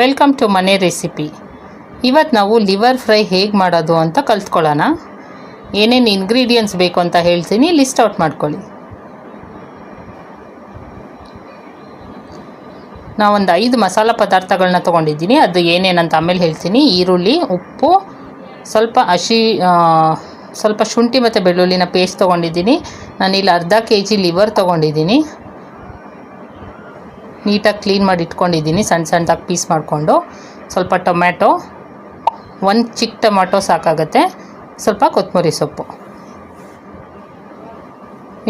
Welcome to ಮನೆ recipe ಇವತ್ತು ನಾವು ಲಿವರ್ ಫ್ರೈ ಹೇಗೆ ಮಾಡೋದು ಅಂತ ಕಲ್ತ್ಕೊಳ್ಳೋಣ. ಏನೇನು ಇಂಗ್ರೀಡಿಯೆಂಟ್ಸ್ ಬೇಕು ಅಂತ ಹೇಳ್ತೀನಿ ಲಿಸ್ಟ್ ಔಟ್ ಮಾಡ್ಕೊಳ್ಳಿ. ನಾವೊಂದು ಐದು ಮಸಾಲ ಪದಾರ್ಥಗಳನ್ನ ತೊಗೊಂಡಿದ್ದೀನಿ, ಅದು ಏನೇನಂತ ಆಮೇಲೆ ಹೇಳ್ತೀನಿ. ಈರುಳ್ಳಿ, ಉಪ್ಪು, ಸ್ವಲ್ಪ ಹಸಿ ಸ್ವಲ್ಪ ಶುಂಠಿ ಮತ್ತು ಬೆಳ್ಳುಳ್ಳಿನ ಪೇಸ್ಟ್ ತೊಗೊಂಡಿದ್ದೀನಿ. ನಾನಿಲ್ಲಿ ಅರ್ಧ ಕೆ ಜಿ ಲಿವರ್ ತೊಗೊಂಡಿದ್ದೀನಿ. ನೀಟಾಗಿ ಕ್ಲೀನ್ ಮಾಡಿ ಇಟ್ಕೊಂಡಿದ್ದೀನಿ, ಸಣ್ಣ ಸಣ್ಣದಾಗಿ ಪೀಸ್ ಮಾಡಿಕೊಂಡು. ಸ್ವಲ್ಪ ಟೊಮ್ಯಾಟೊ, ಒಂದು ಚಿಕ್ಕ ಟೊಮ್ಯಾಟೊ ಸಾಕಾಗತ್ತೆ. ಸ್ವಲ್ಪ ಕೊತ್ತಂಬರಿ ಸೊಪ್ಪು.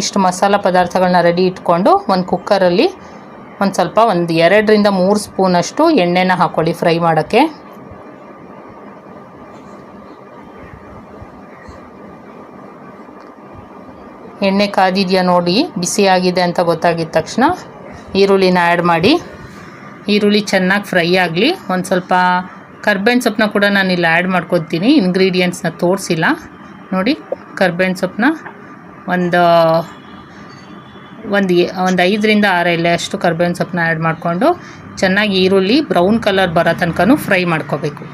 ಇಷ್ಟು ಮಸಾಲ ಪದಾರ್ಥಗಳನ್ನ ರೆಡಿ ಇಟ್ಕೊಂಡು ಒಂದು ಕುಕ್ಕರಲ್ಲಿ ಒಂದು ಸ್ವಲ್ಪ ಒಂದು ಎರಡರಿಂದ ಮೂರು ಸ್ಪೂನಷ್ಟು ಎಣ್ಣೆನ ಹಾಕ್ಕೊಳ್ಳಿ ಫ್ರೈ ಮಾಡೋಕ್ಕೆ. ಎಣ್ಣೆ ಕಾದಿದೆಯಾ ನೋಡಿ, ಬಿಸಿಯಾಗಿದೆ ಅಂತ ಗೊತ್ತಾಗಿದ ತಕ್ಷಣ ಈರುಳ್ಳಿನ ಆ್ಯಡ್ ಮಾಡಿ, ಈರುಳ್ಳಿ ಚೆನ್ನಾಗಿ ಫ್ರೈ ಆಗಲಿ. ಒಂದು ಸ್ವಲ್ಪ ಕರ್ಬೇವಿನ ಸೊಪ್ಪನ್ನ ಕೂಡ ನಾನು ಇಲ್ಲಿ ಆ್ಯಡ್ ಮಾಡ್ಕೊತೀನಿ. ಇಂಗ್ರೀಡಿಯೆಂಟ್ಸ್ನ ತೋರಿಸಿಲ್ಲ. ನೋಡಿ, ಕರ್ಬೇವಿನ ಸೊಪ್ಪನ್ನ ಒಂದು ಒಂದು ಒಂದು ಐದರಿಂದ ಆರು ಎಲೆ ಅಷ್ಟು ಕರ್ಬೇವಿನ ಸೊಪ್ಪನ್ನ ಆ್ಯಡ್ ಮಾಡಿಕೊಂಡು ಚೆನ್ನಾಗಿ ಈರುಳ್ಳಿ ಬ್ರೌನ್ ಕಲರ್ ಬರೋ ತನಕನೂ ಫ್ರೈ ಮಾಡ್ಕೋಬೇಕು.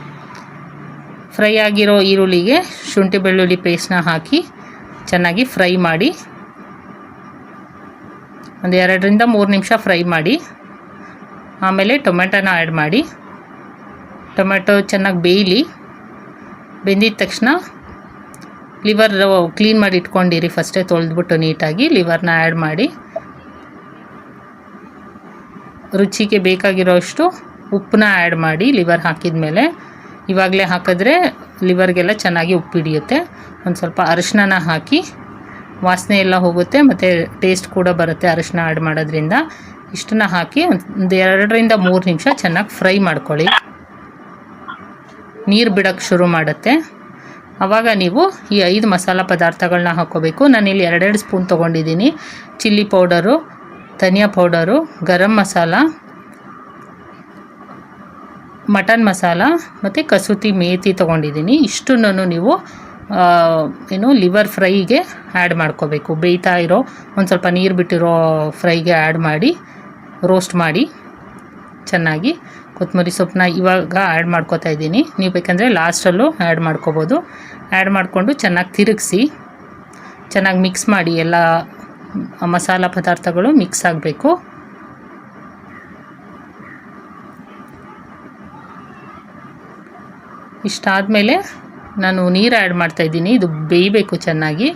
ಫ್ರೈ ಆಗಿರೋ ಈರುಳ್ಳಿಗೆ ಶುಂಠಿ ಬೆಳ್ಳುಳ್ಳಿ ಪೇಸ್ಟ್ನ ಹಾಕಿ ಚೆನ್ನಾಗಿ ಫ್ರೈ ಮಾಡಿ. ಒಂದು ಎರಡರಿಂದ ಮೂರು ನಿಮಿಷ ಫ್ರೈ ಮಾಡಿ, ಆಮೇಲೆ ಟೊಮೆಟೊನ ಆ್ಯಡ್ ಮಾಡಿ. ಟೊಮೆಟೊ ಚೆನ್ನಾಗಿ ಬೇಯಲಿ, ಬೆಂದಿದ ತಕ್ಷಣ ಲಿವರ್ ಕ್ಲೀನ್ ಮಾಡಿ ಇಟ್ಕೊಂಡಿರಿ ಫಸ್ಟೇ ತೊಳೆದ್ಬಿಟ್ಟು ನೀಟಾಗಿ ಲಿವರ್ನ ಆ್ಯಡ್ ಮಾಡಿ. ರುಚಿಗೆ ಬೇಕಾಗಿರೋಷ್ಟು ಉಪ್ಪನ್ನ ಆ್ಯಡ್ ಮಾಡಿ ಲಿವರ್ ಹಾಕಿದ ಮೇಲೆ. ಇವಾಗಲೇ ಹಾಕಿದ್ರೆ ಲಿವರ್ಗೆಲ್ಲ ಚೆನ್ನಾಗಿ ಉಪ್ಪು ಹಿಡಿಯುತ್ತೆ ಒಂದು ಸ್ವಲ್ಪ ಅರಿಶಿನ ಹಾಕಿ ವಾಸನೆ ಎಲ್ಲ ಹೋಗುತ್ತೆ, ಮತ್ತು ಟೇಸ್ಟ್ ಕೂಡ ಬರುತ್ತೆ ಅರಿಶಿನ ಆ್ಯಡ್ ಮಾಡೋದ್ರಿಂದ. ಇಷ್ಟನ್ನ ಹಾಕಿ ಒಂದು ಎರಡರಿಂದ ಮೂರು ನಿಮಿಷ ಚೆನ್ನಾಗಿ ಫ್ರೈ ಮಾಡ್ಕೊಳ್ಳಿ. ನೀರು ಬಿಡೋಕ್ಕೆ ಶುರು ಮಾಡುತ್ತೆ. ಆವಾಗ ನೀವು ಈ ಐದು ಮಸಾಲ ಪದಾರ್ಥಗಳನ್ನ ಹಾಕ್ಕೋಬೇಕು. ನಾನಿಲ್ಲಿ ಎರಡೆರಡು ಸ್ಪೂನ್ ತೊಗೊಂಡಿದ್ದೀನಿ. ಚಿಲ್ಲಿ ಪೌಡರು ಧನಿಯಾ ಪೌಡರು ಗರಂ ಮಸಾಲ, ಮಟನ್ ಮಸಾಲ, ಮತ್ತು ಕಸೂತಿ ಮೇತಿ ತೊಗೊಂಡಿದ್ದೀನಿ. ಇಷ್ಟನ್ನು ನೀವು ಏನು ಲಿವರ್ ಫ್ರೈಗೆ ಆ್ಯಡ್ ಮಾಡ್ಕೋಬೇಕು. ಬೇಯ್ತಾ ಇರೋ, ಒಂದು ಸ್ವಲ್ಪ ನೀರು ಬಿಟ್ಟಿರೋ ಫ್ರೈಗೆ ಆ್ಯಡ್ ಮಾಡಿ ರೋಸ್ಟ್ ಮಾಡಿ, ಚೆನ್ನಾಗಿ ಕೊತ್ತಂಬರಿ ಸೊಪ್ಪನ್ನ ಇವಾಗ ಆ್ಯಡ್ ಮಾಡ್ಕೋತಾ ಇದ್ದೀನಿ. ನೀವು ಬೇಕಂದರೆ ಲಾಸ್ಟಲ್ಲೂ ಆ್ಯಡ್ ಮಾಡ್ಕೋಬೋದು. ಆ್ಯಡ್ ಮಾಡಿಕೊಂಡು ಚೆನ್ನಾಗಿ ತಿರುಗಿಸಿ, ಚೆನ್ನಾಗಿ ಮಿಕ್ಸ್ ಮಾಡಿ ಎಲ್ಲ ಮಸಾಲ ಪದಾರ್ಥಗಳು ಮಿಕ್ಸ್ ಆಗಬೇಕು. ಇಷ್ಟಾದಮೇಲೆ ನಾನು ನೀರು ಆ್ಯಡ್ ಮಾಡ್ತಾಯಿದ್ದೀನಿ ಇದು ಬೇಯಬೇಕು ಚೆನ್ನಾಗಿ.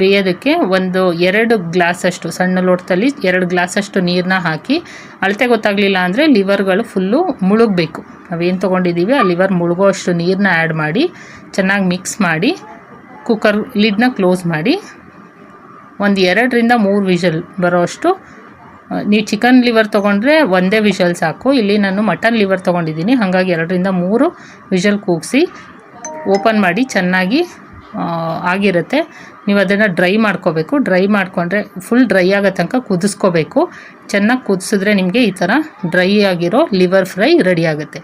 ಬೇಯೋದಕ್ಕೆ ಒಂದು ಎರಡು ಗ್ಲಾಸಷ್ಟು, ಸಣ್ಣ ಲೋಟದಲ್ಲಿ ಎರಡು ಗ್ಲಾಸಷ್ಟು ನೀರನ್ನ ಹಾಕಿ, ಅಳತೆ ಗೊತ್ತಾಗಲಿಲ್ಲ ಅಂದರೆ ಲಿವರ್ಗಳು ಫುಲ್ಲು ಮುಳುಗಬೇಕು. ನಾವೇನು ತೊಗೊಂಡಿದ್ದೀವಿ, ಆ ಲಿವರ್ ಮುಳುಗೋ ಅಷ್ಟು ನೀರನ್ನ ಆ್ಯಡ್ ಮಾಡಿ, ಚೆನ್ನಾಗಿ ಮಿಕ್ಸ್ ಮಾಡಿ ಕುಕ್ಕರ್ ಲಿಡ್ನ ಕ್ಲೋಸ್ ಮಾಡಿ, ಒಂದು ಎರಡರಿಂದ ಮೂರು ವಿಷಲ್ ಬರೋಷ್ಟು ನೀವು ಚಿಕನ್ ಲಿವರ್ ತೊಗೊಂಡ್ರೆ ಒಂದೇ ವಿಷಲ್ ಸಾಕು. ಇಲ್ಲಿ ನಾನು ಮಟನ್ ಲಿವರ್ ತೊಗೊಂಡಿದ್ದೀನಿ. ಹಾಗಾಗಿ ಎರಡರಿಂದ ಮೂರು ವಿಷಲ್ ಕೂಗಿಸಿ ಓಪನ್ ಮಾಡಿ ಚೆನ್ನಾಗಿ ಆಗಿರುತ್ತೆ. ನೀವು ಅದನ್ನು ಡ್ರೈ ಮಾಡ್ಕೋಬೇಕು. ಡ್ರೈ ಮಾಡಿಕೊಂಡ್ರೆ ಫುಲ್ ಡ್ರೈ ಆಗೋ ತನಕ ಕುದಿಸ್ಕೋಬೇಕು. ಚೆನ್ನಾಗಿ ಕುದಿಸಿದ್ರೆ ನಿಮಗೆ ಈ ಥರ ಡ್ರೈ ಆಗಿರೋ ಲಿವರ್ ಫ್ರೈ ರೆಡಿ ಆಗುತ್ತೆ.